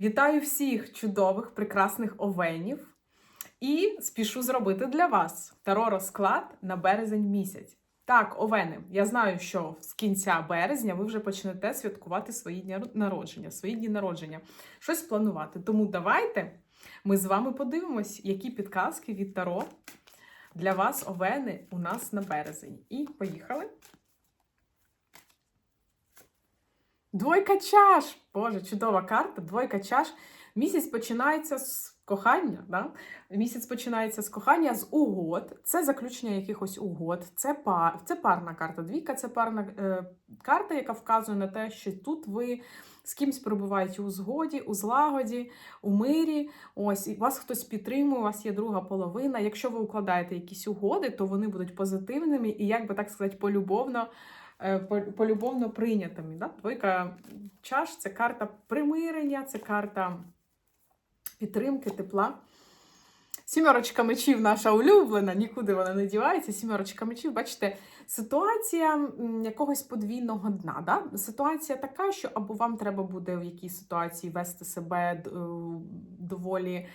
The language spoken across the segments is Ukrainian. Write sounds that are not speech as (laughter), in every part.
Вітаю всіх чудових, прекрасних овенів і спішу зробити для вас таро розклад на березень місяць. Так, овени, я знаю, що з кінця березня ви вже почнете святкувати свої дні народження, свої дні народження, щось планувати. Тому давайте ми з вами подивимось, які підказки від таро для вас, овени, у нас на березень. І поїхали. Двойка чаш! Боже, чудова карта. Двойка чаш. Місяць починається з кохання. Да? Місяць починається з кохання, з угод. Це заключення якихось угод. Це пар, це парна карта. Двійка це парна е, карта, яка вказує на те, що тут ви з кимсь перебуваєте у згоді, у злагоді, у мирі. Ось і вас хтось підтримує, у вас є друга половина. Якщо ви укладаєте якісь угоди, то вони будуть позитивними і, як би так сказати, полюбовно. Е, по- Полюбовно прийнятими. Да? Двойка чаш це карта примирення, це карта підтримки, тепла. Сімерочка мечів наша улюблена, нікуди вона не дівається. Сімерочка мечів, бачите, ситуація якогось подвійного дна. Да? Ситуація така, що або вам треба буде в якійсь ситуації вести себе е, доволі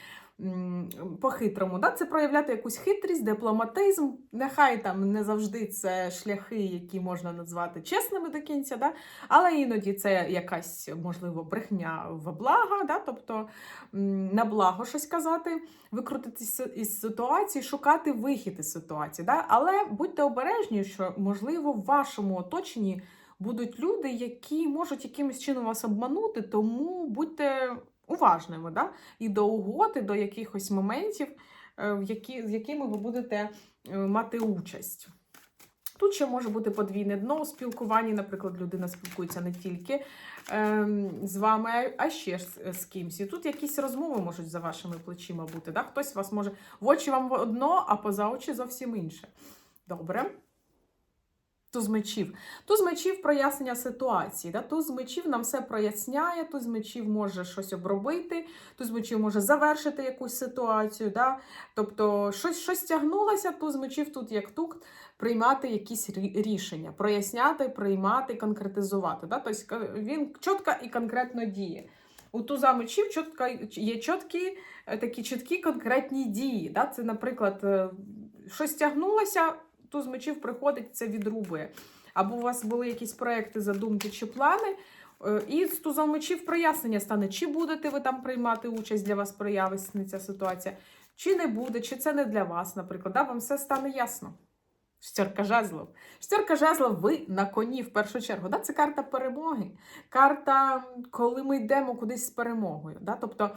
по-хитрому. Да? Це проявляти якусь хитрість, дипломатизм. Нехай там не завжди це шляхи, які можна назвати чесними до кінця, да? але іноді це якась, можливо, брехня в благо, да? тобто на благо щось казати, викрутитися із ситуації, шукати вихід із ситуації. Да? Але будьте обережні, що, можливо, в вашому оточенні будуть люди, які можуть якимось чином вас обманути, тому будьте уважними да? і до угод, і до якихось моментів, е, які, з якими ви будете е, мати участь. Тут ще може бути подвійне дно у спілкуванні, наприклад, людина спілкується не тільки ем, з вами, а ще з, з кимсь. І тут якісь розмови можуть за вашими плечима бути. Да? Хтось вас може в очі вам одно, а поза очі зовсім інше. Добре. Туз мечів. Туз мечів прояснення ситуації. Да? Туз мечів нам все проясняє, туз мечів може щось обробити, туз мечів може завершити якусь ситуацію. Да? Тобто щось, щось тягнулося, туз мечів тут як тук, приймати якісь рішення, проясняти, приймати, конкретизувати. Да? Тобто він чітко і конкретно діє. У туза мечів чітко, є чіткі, е, такі чіткі конкретні дії. Да? Це, наприклад, е, щось тягнулося, туз мечів приходить, це відрубує. Або у вас були якісь проекти, задумки чи плани, е, і з тузом мечів прояснення стане, чи будете ви там приймати участь, для вас проявиться ця ситуація, чи не буде, чи це не для вас, наприклад. Да? Вам все стане ясно. Штерка жезлов. Штерка жезлов, ви на коні в першу чергу. Да? Це карта перемоги. Карта, коли ми йдемо кудись з перемогою. Да? Тобто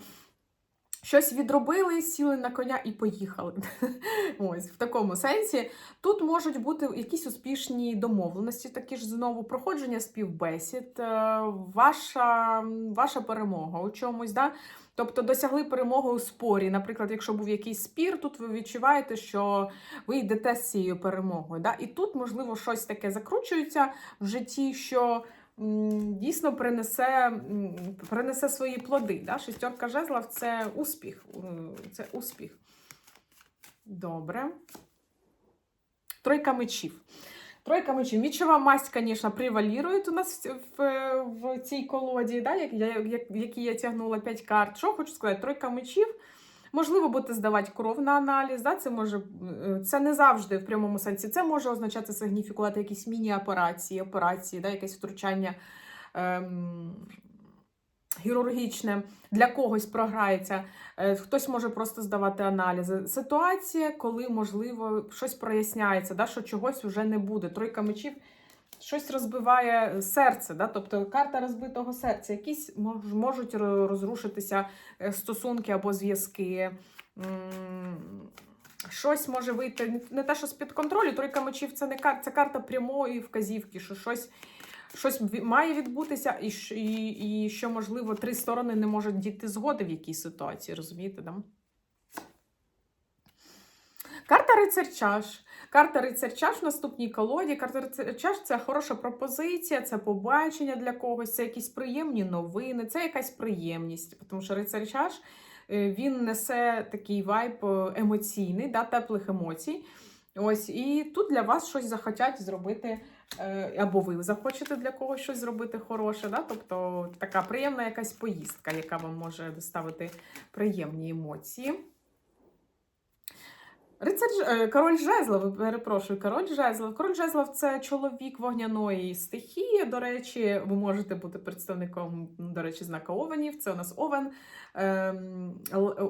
щось відробили, сіли на коня і поїхали. (laughs) Ось в такому сенсі. Тут можуть бути якісь успішні домовленості, такі ж знову проходження співбесід, е, ваша, ваша перемога у чомусь. Да? Тобто досягли перемоги у спорі. Наприклад, якщо був якийсь спір, тут ви відчуваєте, що ви йдете з цією перемогою. Да? І тут, можливо, щось таке закручується в житті, що дійсно принесе, принесе свої плоди. Да? Шестерка жезлов це успіх. Це успіх. Добре. Тройка мечів. Тройка мечів. Мічова масть, звісно, превалірує у нас в, в, в цій колоді, да, як, як, в якій я тягнула 5 карт. Що хочу сказати? Тройка мечів. Можливо, будете здавати кров на аналіз. Да? Це може е, це не завжди в прямому сенсі. Це може означати сигніфікувати якісь міні-операції, операції, да? якесь втручання ем, хірургічне. Для когось програється. Е, Хтось може просто здавати аналізи. Ситуація, коли, можливо, щось проясняється, да? що чогось вже не буде. Тройка мечів щось розбиває серце, да? тобто карта розбитого серця. Якісь мож- можуть розрушитися е, стосунки або зв'язки. Щось може вийти не- те, що з-під контролю. Тройка мечів це не карта, це карта прямої вказівки, що щось, щось має відбутися, і, і, і що, можливо, три сторони не можуть дійти згоди в якійсь ситуації, розумієте? Да? Карта рицар чаш. Карта рицар чаш в наступній колоді. Карта рицар чаш це хороша пропозиція, це побачення для когось, це якісь приємні новини, це якась приємність. Тому що рицар чаш е, він несе такий вайб е, емоційний, да, теплих емоцій. Ось, і тут для вас щось захотять зробити Е, Або ви захочете для когось щось зробити хороше, да? тобто така приємна якась поїздка, яка вам може доставити приємні емоції. Рицар Ж- е, король жезлов, перепрошую, король жезлов. Король жезлов це чоловік вогняної стихії. До речі, ви можете бути представником, до речі, знака Овенів. Це у нас Овен, ем,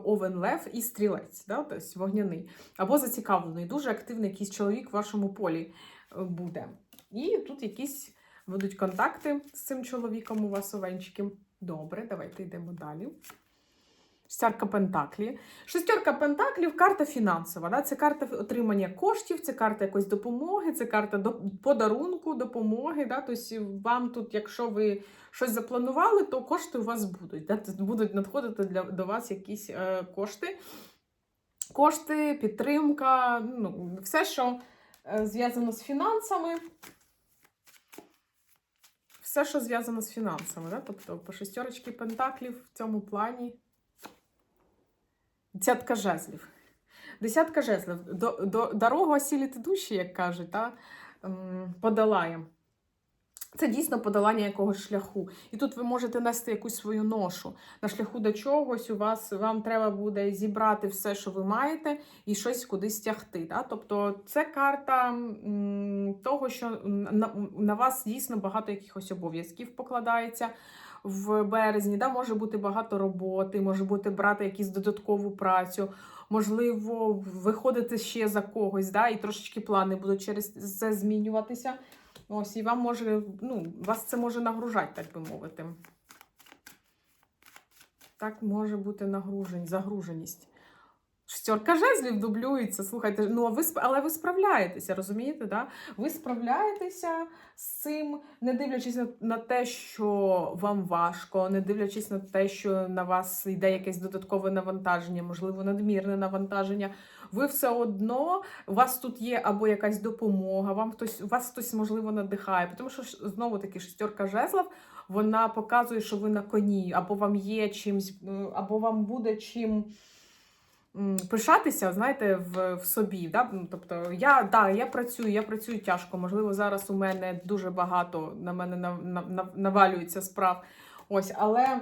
Овен Лев і стрілець, да? тобто вогняний. Або зацікавлений. Дуже активний якийсь чоловік в вашому полі е, буде. І тут якісь будуть контакти з цим чоловіком у вас овенчики. Добре, давайте йдемо далі. Шестерка Пентаклі. Шестерка Пентаклів карта фінансова. Да? Це карта отримання коштів, це карта якоїсь допомоги, це карта подарунку, допомоги. Да? Тобто вам тут, якщо ви щось запланували, то кошти у вас будуть. Да? Будуть надходити для, до вас якісь е, кошти. Кошти, підтримка, ну, все, що е, зв'язано з фінансами. Все, що зв'язано з фінансами. Да? Тобто по шестерочці Пентаклів в цьому плані. Десятка жезлів. Десятка жезлів. До, до, дорогу осіліти душі, як кажуть, та, ем, подолаєм. Це дійсно подолання якогось шляху. І тут ви можете нести якусь свою ношу. На шляху до чогось у вас вам треба буде зібрати все, що ви маєте, і щось кудись тягти. Да? Тобто це карта м, того, що на, на вас дійсно багато якихось обов'язків покладається в березні. Да? Може бути багато роботи, може бути брати якусь додаткову працю, можливо, виходити ще за когось, да? і трошечки плани будуть через це змінюватися. Ось, і вам може, ну, вас це може нагружати, так би мовити. Так може бути нагружень, загруженість. Шестерка жезлів дублюється. Слухайте, ну а ви але ви справляєтеся, розумієте? Да? Ви справляєтеся з цим, не дивлячись на, на те, що вам важко, не дивлячись на те, що на вас йде якесь додаткове навантаження, можливо, надмірне навантаження. Ви все одно, у вас тут є або якась допомога, вам хтось, вас хтось можливо надихає. Тому що знову таки шестерка жезлів, вона показує, що ви на коні, або вам є чимсь, е, або вам буде чим пишатися, знаєте, в, в собі. Да? Ну, Тобто, я, да, я працюю, я працюю тяжко. Можливо, зараз у мене дуже багато на мене нав- нав- навалюється справ. Ось, але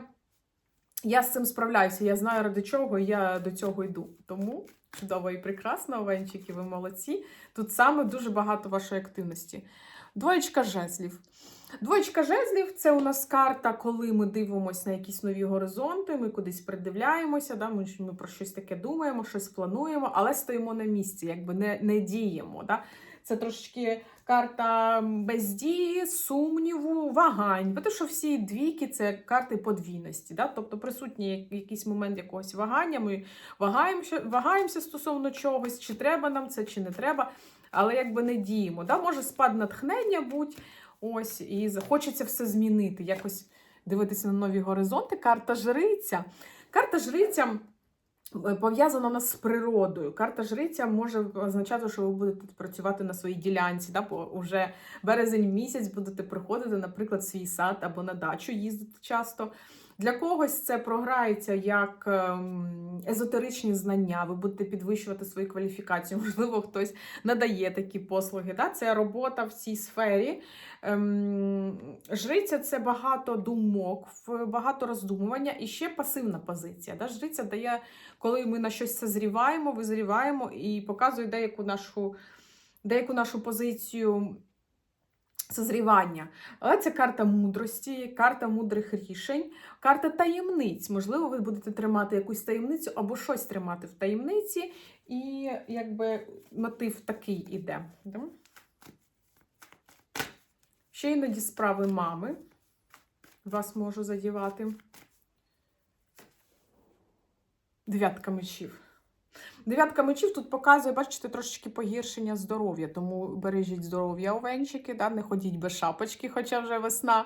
я з цим справляюся. Я знаю ради чого, я до цього йду. Тому чудово і прекрасно, Овенчики, ви молодці. Тут саме дуже багато вашої активності. Двоєчка жезлів. Двоєчка жезлів це у нас карта, коли ми дивимося на якісь нові горизонти, ми кудись придивляємося, да? ми, ми про щось таке думаємо, щось плануємо, але стоїмо на місці, якби не, не діємо. Да? Це трошечки карта бездії, сумніву, вагань. Бо те, що всі двійки це карти подвійності. Да? Тобто присутній якийсь момент якогось вагання, ми вагаємося, вагаємося стосовно чогось, чи треба нам це, чи не треба, але якби не діємо. Да? Може спад натхнення будь. Ось, і хочеться все змінити, якось дивитися на нові горизонти. Карта жриця. Карта жриця е, пов'язана нас з природою. Карта жриця може означати, що ви будете працювати на своїй ділянці. Да? Бо вже березень місяць будете приходити, наприклад, в свій сад або на дачу їздити часто. Для когось це програється як ем, езотеричні знання, ви будете підвищувати свою кваліфікацію. (laughs) Можливо, хтось надає такі послуги. Да? Це робота в цій сфері. Ем, жриця це багато думок, багато роздумування і ще пасивна позиція. Да? Жриця дає, коли ми на щось созріваємо, визріваємо і показує деяку нашу, деяку нашу позицію. Созрівання. Це карта мудрості, карта мудрих рішень, карта таємниць. Можливо, ви будете тримати якусь таємницю або щось тримати в таємниці, і якби мотив такий іде. Ще іноді справи мами вас можу задівати. Дев'ятка мечів. Дев'ятка мечів тут показує, бачите, трошечки погіршення здоров'я, тому бережіть здоров'я овенчики, да? не ходіть без шапочки, хоча вже весна.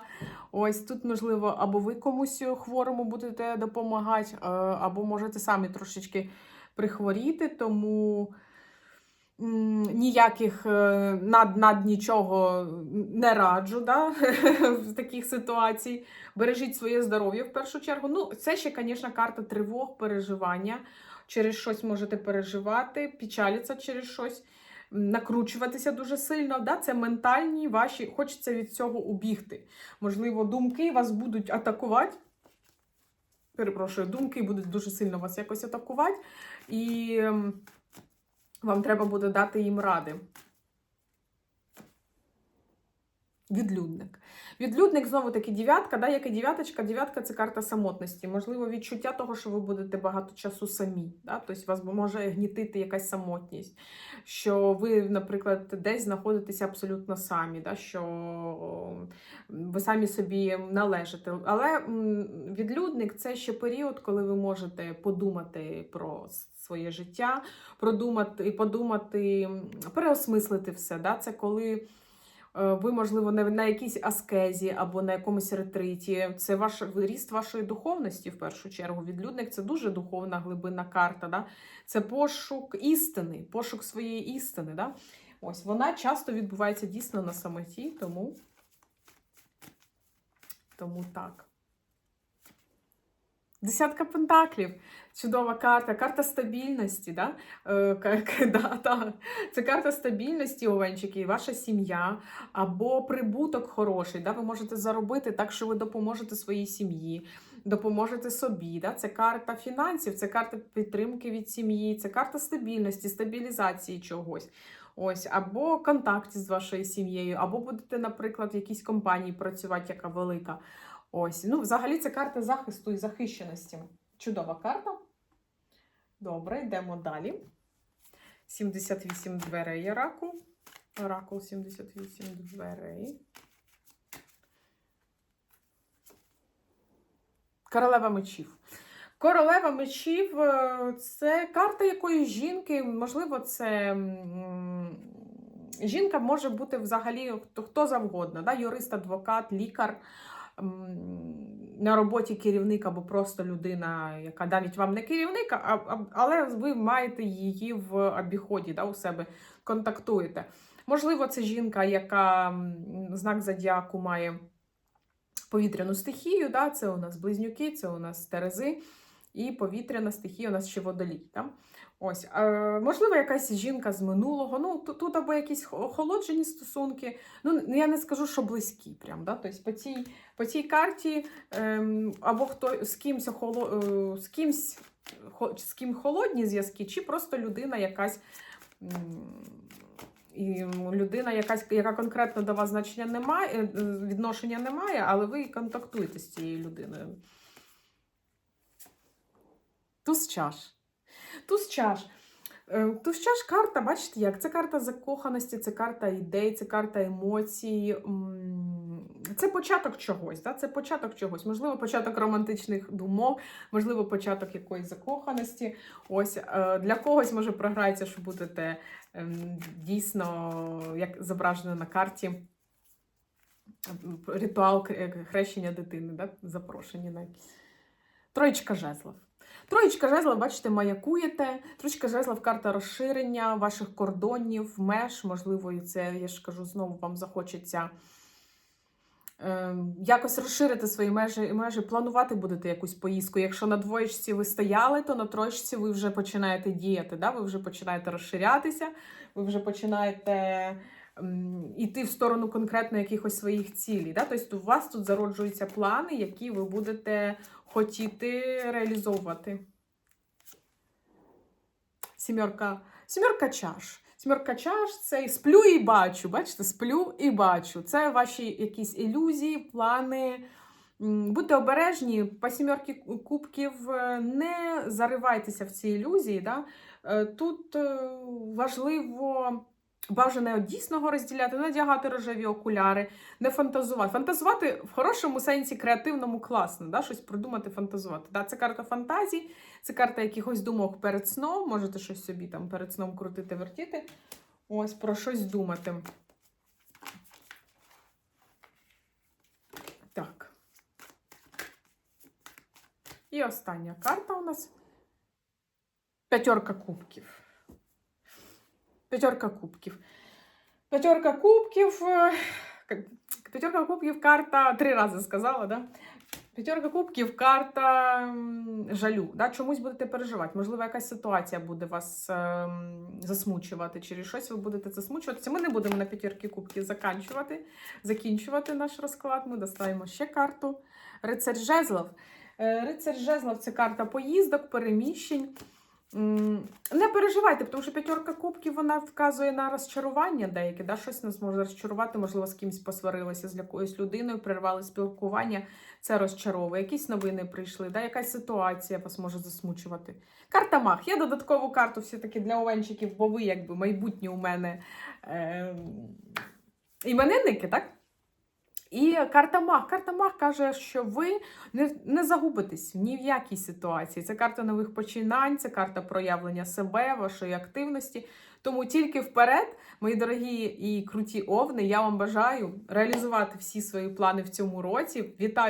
Ось тут, можливо, або ви комусь хворому будете допомагати, е, або можете самі трошечки прихворіти, тому ніяких е, над, над нічого не раджу да? (laughs) в таких ситуацій. Бережіть своє здоров'я в першу чергу. Ну, це ще, звісно, карта тривог, переживання. Через щось можете переживати, печалитися через щось. накручуватися дуже сильно. Да? Це ментальні ваші, хочеться від цього убігти. Можливо, думки вас будуть атакувати. Перепрошую, думки будуть дуже сильно вас якось атакувати, і ем, вам треба буде дати їм ради. Відлюдник. Відлюдник, знову таки, дев'ятка, да, як і дев'яточка. Дев'ятка це карта самотності. Можливо, відчуття того, що ви будете багато часу самі. Да? Тобто вас може гнітити якась самотність, що ви, наприклад, десь знаходитеся абсолютно самі, да? що ви самі собі належите. Але відлюдник це ще період, коли ви можете подумати про своє життя, продумати, подумати, переосмислити все. Да? Це коли. Е, Ви, можливо, на, якійсь аскезі або на якомусь ретриті. Це ваш ріст вашої духовності в першу чергу. Відлюдник це дуже духовна глибинна карта. Да? Це пошук істини, пошук своєї істини. Да? Ось вона часто відбувається дійсно на самоті, тому, тому так. Десятка пентаклів. Чудова карта, карта стабільності. Да? Е, (laughs) да, да. Це карта стабільності, овенчики, ваша сім'я або прибуток хороший. Да? Ви можете заробити так, що ви допоможете своїй сім'ї, допоможете собі. Да? Це карта фінансів, це карта підтримки від сім'ї, це карта стабільності, стабілізації чогось. Ось, або контакті з вашою сім'єю, або будете, наприклад, в якійсь компанії працювати, яка велика. Ось, ну, взагалі, це карта захисту і захищеності. Чудова карта. Добре, йдемо далі. 78 дверей оракул. Оракул 78 дверей. Королева мечів. Королева мечів е, це карта якоїсь жінки. Можливо, це жінка може бути взагалі хто завгодно. Да? Юрист, адвокат, лікар. На роботі керівник або просто людина, яка навіть вам не керівник, але ви маєте її в обіході, да, у себе контактуєте. Можливо, це жінка, яка знак зодіаку має повітряну стихію, да, це у нас близнюки, це у нас терези, і повітряна стихія у нас ще водолій. Да? Ось, е, можливо, якась жінка з минулого. Ну, тут, тут або якісь охолоджені стосунки. Ну, я не скажу, що близькі. Прям, да? Тобто по цій, по цій карті ем, або хто з кимсь, охоло, е, з кимсь з ким холодні зв'язки, чи просто людина якась. І людина, якась, яка конкретно до вас значення немає, е, відношення немає, але ви контактуєте з цією людиною. Туз чаш. Туз чаш. Е, Туз чаш карта, бачите, як? Це карта закоханості, це карта ідей, це карта емоцій. Це початок чогось. Да? Це початок чогось. Можливо, початок романтичних думок, можливо, початок якоїсь закоханості. Ось е, для когось може програється, що будете ем, дійсно, як зображено на карті, ритуал хрещення дитини, да? запрошені на якісь. Троєчка жезлов. Троєчка жезлов, бачите, маякуєте. Троєчка жезлов карта розширення ваших кордонів, меж. Можливо, і це, я ж кажу, знову вам захочеться е, якось розширити свої межі, межі, планувати будете якусь поїздку. Якщо на двоєчці ви стояли, то на троєчці ви вже починаєте діяти. Да? Ви вже починаєте розширятися, ви вже починаєте м, іти в сторону конкретно якихось своїх цілей. Да? Тобто у вас тут зароджуються плани, які ви будете хотіти реалізовувати. Сімерка, сімерка чаш. Сімерка чаш це сплю і бачу. Бачите, сплю і бачу. Це ваші якісь ілюзії, плани. Будьте обережні, по сімерки кубків е, не заривайтеся в ці ілюзії. Да? Е, Тут е, важливо бажане дійсного розділяти, надягати рожеві окуляри, не фантазувати. Фантазувати в хорошому сенсі креативному класно, да? щось придумати, фантазувати. Да? Це карта фантазій, це карта якихось думок перед сном. Можете щось собі там перед сном крутити, вертіти. Ось про щось думати. Так. І остання карта у нас п'ятерка кубків. П'ятерка кубків. П'ятерка кубків. е, П'ятерка кубків карта. Три рази сказала, да? П'ятерка кубків карта жалю. Да? Чомусь будете переживати. Можливо, якась ситуація буде вас ем, засмучувати, через щось ви будете засмучуватися. Ми не будемо на п'ятірки кубків заканчувати, закінчувати наш розклад. Ми доставимо ще карту. Рицарь жезлов. Е, Рицарь жезлов це карта поїздок, переміщень. Не переживайте, тому що п'ятерка кубків вона вказує на розчарування деяке, да? щось нас може розчарувати, можливо, з кимось посварилися, з якоюсь людиною, перервали спілкування, це розчаровує. Якісь новини прийшли, да? якась ситуація вас може засмучувати. Карта Мах. Я додаткову карту все-таки для овенчиків, бо ви якби майбутні у мене е, іменинники, так? І карта Мах. Карта Мах каже, що ви не, не загубитесь ні в якій ситуації. Це карта нових починань, це карта проявлення себе, вашої активності. Тому тільки вперед, мої дорогі і круті овни, я вам бажаю реалізувати всі свої плани в цьому році. Вітаю!